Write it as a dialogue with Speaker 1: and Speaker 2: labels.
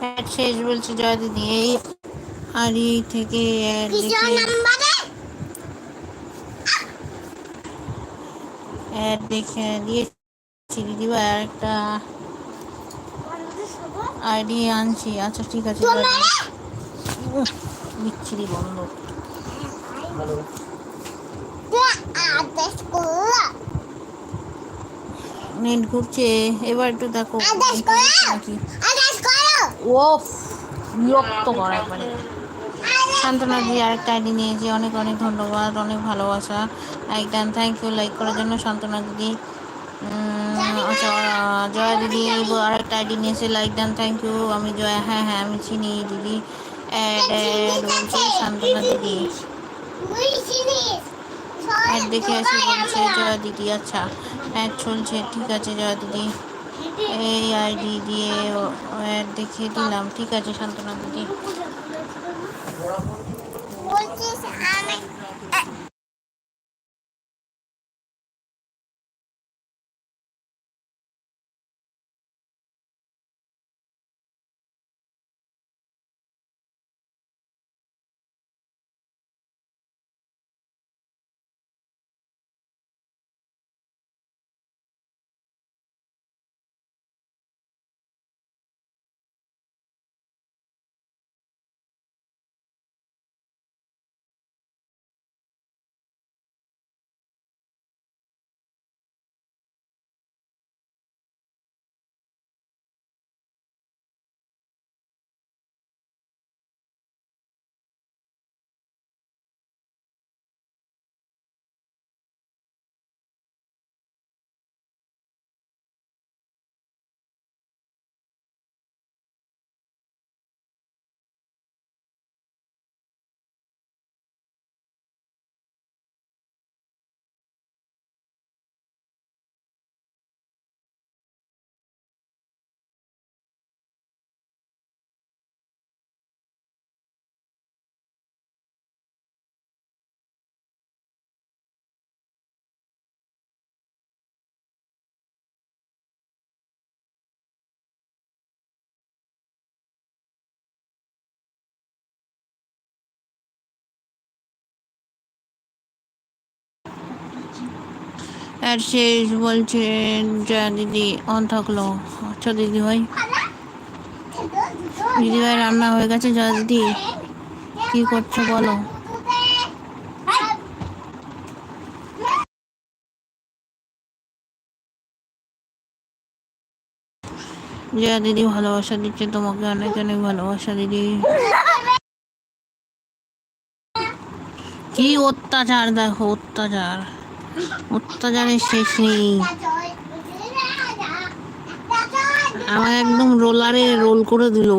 Speaker 1: Add শেষ বলছে জয় দিদি এই আর এই থেকে অ্যাড দেখে অ্যাড দেখে দিয়েছি দিদিভাই আর একটা আইডি আনছি। আচ্ছা ঠিক আছে দিদি। বিচ্ছিরি বন্ধ। নেট ঘুরছে। এবার একটু দেখো। নাকি? ও বিরক্ত করা একবারে। শান্তনা দি আরেকটা আইডি নিয়েছি অনেক অনেক ধন্যবাদ অনেক ভালোবাসা। লাইক দেন থ্যাংক ইউ লাইক করার জন্য শান্তনা দিদি। আচ্ছা জয়া দিদি আরেকটা আইডি নিয়েছে লাইক দেন থ্যাংক ইউ আমি জয়া হ্যাঁ হ্যাঁ আমি চিনি দিদি। অ্যাড অ্যাড বলছে শান্তনা দিদি অ্যাড দেখে আসি বলছে, জয়া দিদি আচ্ছা অ্যাড চলছে, ঠিক আছে, জয়া দিদি। এই আইডি দিয়ে অ্যাড দেখিয়ে দিলাম। ঠিক আছে, শান্তনা দিদি। আর শেষ বলছে জয়া দিদি অন থাকল আচ্ছা দিদি ভাই। দিদি ভাই, রান্না হয়ে গেছে? যা দিদি। কি করছ বলো? জয়া দিদি, ভালোবাসা দিচ্ছে তোমাকে, অনেক অনেক ভালোবাসা দিদি। কি অত্যাচার, দেখো, অত্যাচার। অত্যাচারের শেষ নেই। আমার একদম রোলারে রোল করে দিল।